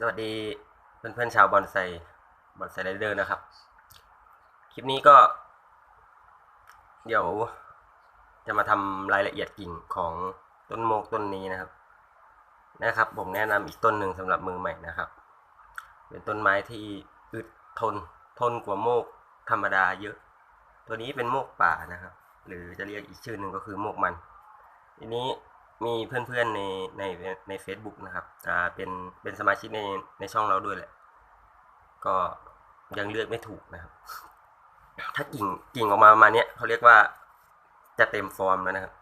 สวัสดีเพื่อนๆชาวบอนไซบอนไซไรเดอร์นะครับ คลิปนี้ก็ เดี๋ยวจะมาทำรายละเอียดกิ่งของต้นโมกต้นนี้นะครับ นะครับ ผมแนะนำอีกต้นหนึ่งสำหรับมือใหม่นะครับ เป็นต้นไม้ที่อึดทนทนกว่าโมกธรรมดาเยอะ ตัวนี้เป็นโมกป่านะครับ หรือจะเรียกอีกชื่อหนึ่งก็คือโมกมัน ทีนี้ มีเพื่อนๆในในใน Facebook นะครับอ่าเป็นเป็นสมาชิกในในช่องเราด้วยแหละ ก็ยังเลือกไม่ถูกนะครับ ถ้ากิ่งกิ่งออกมาประมาณนี้ยเขาเรียกว่าจะเต็มฟอร์มแล้วนะครับ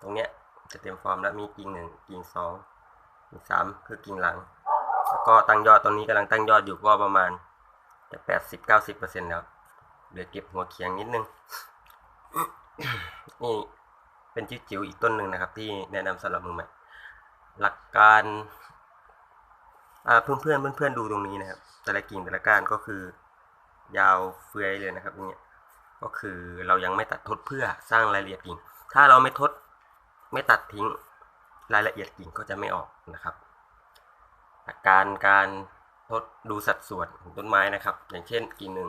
ตรงเนี้ยจะเต็มฟอร์มแล้วมีกิ่งหนึ่งกิ่งสองกิ่งสามคือกิ่งหลัง แล้วก็ตั้งยอดตรงนี้กำลังตั้งยอดอยู่ก็ประมาณจะแปดสิบเก้าสิบเปอร์เซ็นต์แล้วเหลือเก็บหัวเคียงนิดนึงนี่ เป็นจิ๋วจิ๋วๆอีกต้นหนึ่งนะครับ ที่แนะนำสำหรับมือใหม่ หลักการเพื่อนเพื่อนเพื่อนๆดูตรงนี้นะครับ แต่ละกิ่งแต่ละก้านก็คือ ยาวเฟือยเลยนะครับอย่างเงี้ยก็คือเรายังไม่ตัดทดเพื่อสร้างรายละเอียดกิ่ง ถ้าเราไม่ทดไม่ตัดทิ้งรายละเอียดกิ่งก็จะไม่ออกนะครับการการทดดูสัดส่วนของต้นไม้นะครับ อย่างเช่นกิ่งหนึ่ง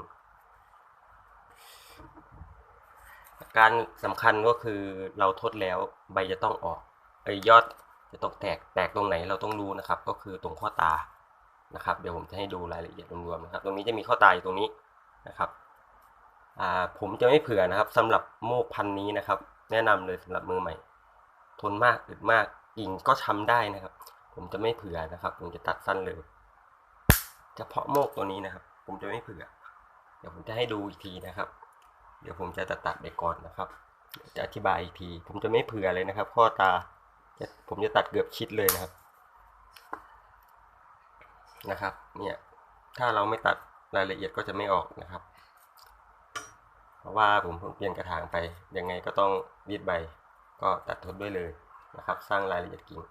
การสำคัญก็คือเราทดแล้วใบจะต้องออกไอยอดจะต้องแตกแตกตรงไหนเราต้องรู้นะครับ ก็คือตรงข้อตานะครับ เดี๋ยวผมจะให้ดูรายละเอียดรวมๆนะครับ ตรงนี้จะมีข้อตาอยู่ตรงนี้นะครับผมจะไม่เผื่อนะครับสำหรับโมกพันนี้นะครับ แนะนำเลยสำหรับมือใหม่ ทนมากอึดมากกิ่งก็ช้ำได้นะครับ ผมจะไม่เผื่อนะครับ ผมจะตัดสั้นเลยเฉพาะโมกตัวนี้นะครับ ผมจะไม่เผื่อ เดี๋ยวผมจะให้ดูอีกทีนะครับ เดี๋ยวผมจะตัดตัดไปก่อนนะครับ จะอธิบายอีกที ผมจะไม่เผื่อเลยนะครับ ข้อตา ผมจะตัดเกือบชิดเลยนะครับ นะครับ เนี่ย ถ้าเราไม่ตัดรายละเอียดก็จะไม่ออกนะครับ เพราะว่าผมเพิ่งเปลี่ยนกระถางไป ยังไงก็ต้องรีดใบ ก็ตัดทดด้วยเลยนะครับ สร้างรายละเอียดกิ่ง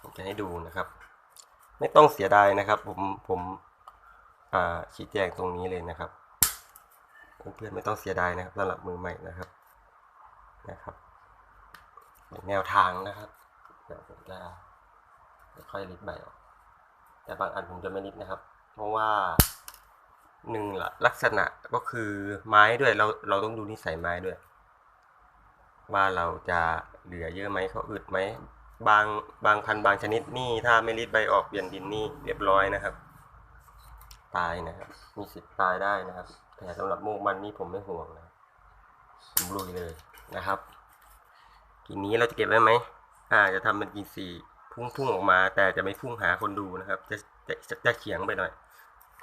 ผมจะให้ดูนะครับ ไม่ต้องเสียดายนะครับ ผม ผมชี้แจงตรงนี้เลยนะครับ เพื่อนๆไม่ต้องเสียดายนะครับสำหรับมือใหม่นะครับนะครับเป็นแนวทางนะครับเดี๋ยวผมจะค่อยๆลิดใบออก แต่บางอันผมจะไม่ลิดนะครับ เพราะว่าหนึ่งละลักษณะก็คือไม้ด้วยเราเราต้องดูนิสัยไม้ด้วย ว่าเราจะเหลือเยอะไหมเขาอึดไหมบางบางพันบางชนิดนี่ถ้าไม่รีดใบออกเปลี่ยนดินนี่เรียบร้อยนะครับ ตายนะครับ มีสิทธิ์ตายได้นะครับ แต่สำหรับโมกมันนี่ผมไม่ห่วงนะผมลุยเลยนะครับกิ่งนี้เราจะเก็บไว้ไหมอ่า จะทำเป็นกิ่งสี่พุ่งพุ่งออกมา แต่จะไม่พุ่งหาคนดูนะครับ จะจะจะจะเฉียงไปหน่อย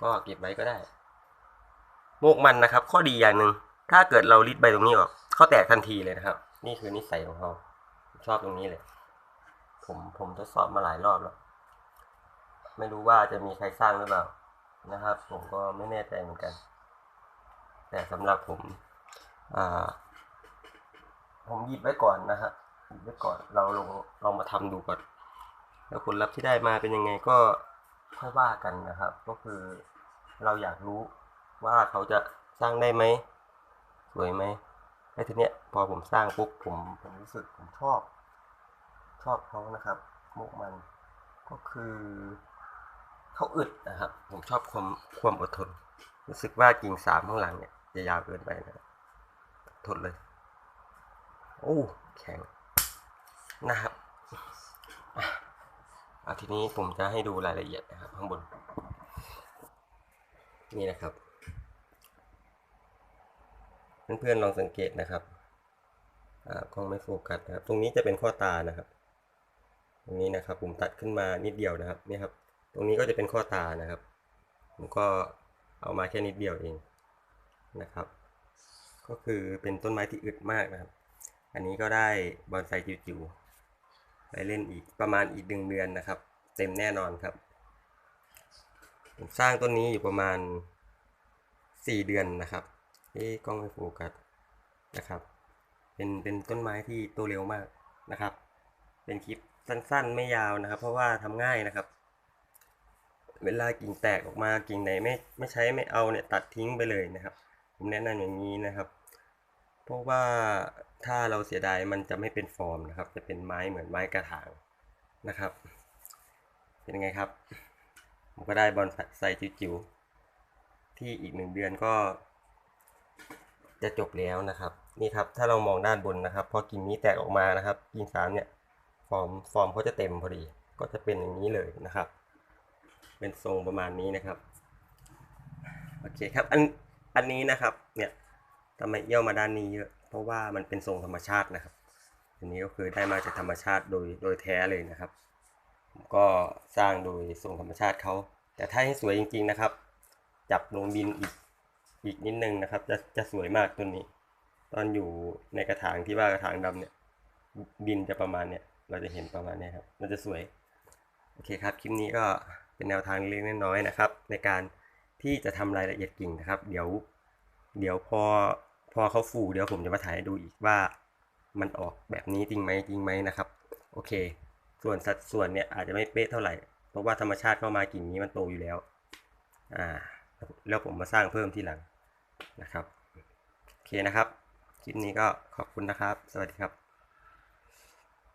ก็เก็บไว้ก็ได้โมกมันนะครับ ข้อดีอย่างหนึ่งถ้าเกิดเรารีดใบตรงนี้ออกเขาแตกทันทีเลยนะครับ นี่คือนิสัยของเขาชอบตรงนี้เลย ผมผมทดสอบมาหลายรอบแล้วไม่รู้ว่าจะมีใครสร้างหรือเปล่านะครับ ผมก็ไม่แน่ใจเหมือนกัน แต่สำหรับผมอ่าผมหยิบไว้ก่อนนะฮะหยิบไว้ก่อนเราลองลองมาทำดูก่อน แล้วผลลัพธ์ที่ได้มาเป็นยังไงก็ค่อยว่ากันนะครับ ก็คือเราอยากรู้ว่าเขาจะสร้างได้ไหมสวยไหมไอ้ทีเนี้ยพอผมสร้างปุ๊บผมผมรู้สึกผมชอบ ชอบเขานะครับมุกมันก็คือเขาอึดนะครับ ผมชอบความความอดทน รู้สึกว่ากิ่งสามข้างหลังเนี่ย จะยาวเกินไปนะครับทนเลย โอ้แข็งนะครับอะเอาทีนี้ผมจะให้ดูรายละเอียดนะครับ ข้างบน นี่นะครับ เพื่อนๆลองสังเกตนะครับอ่ากล้องไม่โฟกัสนะครับ ตรงนี้จะเป็นข้อตานะครับ ตรงนี้นะครับ ผมตัดขึ้นมานิดเดียวนะครับ นี่ครับ ตรงนี้ก็จะเป็นข้อตานะครับ ผมก็เอามาแค่นิดเดียวเอง นะครับ ก็คือเป็นต้นไม้ที่อึดมากนะครับ อันนี้ก็ได้บอนไซจิ๋วๆไปเล่นอีกประมาณอีกหนึ่งเดือนนะครับ เต็มแน่นอนครับ ผมสร้างต้นนี้อยู่ประมาณสี่เดือนนะครับที่กล้องไม่โฟกัสนะครับ เป็นเป็นต้นไม้ที่โตเร็วมากนะครับ เป็นคลิปสั้นๆ ไม่ยาวนะครับ เพราะว่าทำง่ายนะครับ เวลากิ่งแตกออกมากิ่งไหนไม่ไม่ใช้ไม่เอาเนี่ยตัดทิ้งไปเลยนะครับ ผมแนะนำอย่างนี้นะครับ เพราะว่าถ้าเราเสียดายมันจะไม่เป็นฟอร์มนะครับ จะเป็นไม้เหมือนไม้กระถางนะครับ เป็นไงครับ ผมก็ได้บอนไซจิ๋วๆที่อีกหนึ่งเดือนก็ จะจบแล้วนะครับ นี่ครับถ้าเรามองด้านบนนะครับ พอกิ่งนี้แตกออกมานะครับกิ่งสามเนี่ยฟอร์มฟอร์มเขาจะเต็มพอดี ก็จะเป็นอย่างนี้เลยนะครับ เป็นทรงประมาณนี้นะครับโอเคครับอัน อันนี้นะครับเนี่ยทำไมเอี้ยวมาด้านนี้เยอะ เพราะว่ามันเป็นทรงธรรมชาตินะครับ อันนี้ก็คือได้มาจากธรรมชาติโดยโดยแท้เลยนะครับ ก็สร้างโดยทรงธรรมชาติเขาแต่ถ้าให้สวยจริง ๆนะครับ จับลงดินอีกอีกนิดนึงนะครับ จะจะสวยมากต้นนี้ ตอนอยู่ในกระถางที่ว่ากระถางดำเนี่ยดินจะประมาณเนี่ยเราจะเห็นประมาณนี้ครับมันจะสวยโอเคครับคลิปนี้ก็เป็นแนวทางเล็กน้อยนะครับ ในการ ที่จะทำรายละเอียดกิ่งนะครับ เดี๋ยว เดี๋ยวพอพอเขาฟูเดี๋ยวผมจะมาถ่ายให้ดูอีกว่ามันออกแบบนี้จริงไหมจริงไหมนะครับ โอเค ส่วนสัดส่วนเนี่ยอาจจะไม่เป๊ะเท่าไหร่ เพราะว่าธรรมชาติเข้ามากิ่งนี้มันโตอยู่แล้ว อ่า แล้วผมมาสร้างเพิ่มที่หลังนะครับ โอเคนะครับ คลิปนี้ก็ขอบคุณนะครับ สวัสดีครับ